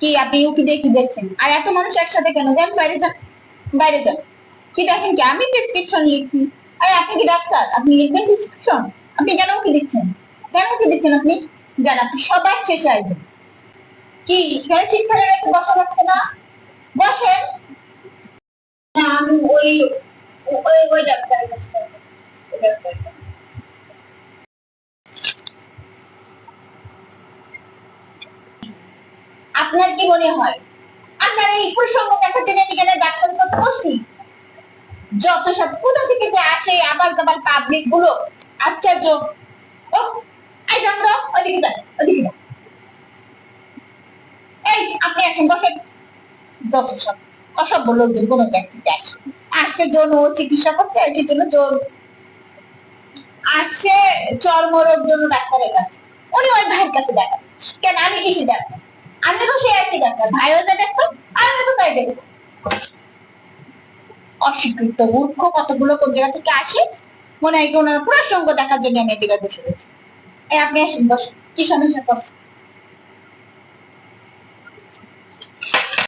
কি আপনি উকি দিয়ে কি দেখছেন? আর এত মানুষ একসাথে কেন? যান, বাইরে যান বাইরে যান। কি দেখেন কি? আমি প্রেসক্রিপশন লিখছি। আরে, আপনি কি ডাক্তার? আপনি লিখবেন প্রেসক্রিপশন আপনি কেন উকি দিচ্ছেন? কেন উকি দিচ্ছেন আপনি? যান, আপনি সবার শেষে আসবেন। কি? এখানে খালি রয়েছে বসা যাচ্ছে না? বসেন। না, আমি ওই ওই ওই ডাক্তারের কাছে যাব। ওই ডাক্তারের কাছে। আপনার কি মনে হয়? আপনার এই প্রসঙ্গ দেখার জন্য আমি কেন ডাক্তার করতে বসছি যত সব কোথা থেকে যে আসে আবাল তাবাল পাবলিকগুলো, আশ্চর্য। ও ওদিকে ওদিকে এই, আপনি আসেন, বসেন। যত সব অসভ্য লোকজন কোনো চাকরিতে আসে আসছে যৌন চিকিৎসা করতে, আর জন্য যৌন? আসছে চর্মরোগ জন্য ডাক্তারের কাছে। উনি ওই ভাইয়ের কাছে দেখান কেন? আমি কিসে ডাক্তার তাই ডাক্তার ভাইও যা ডাক্তার আমিও তো তাই অস্বীকৃত মূর্খ কতগুলো কোন জায়গা থেকে আসে? মনে হয় কি ওনার প্রসঙ্গ দেখার জন্য আমি এদিকে জায়গায় বসে এই আপনি আসেন, বসেন। কি সমস্যা?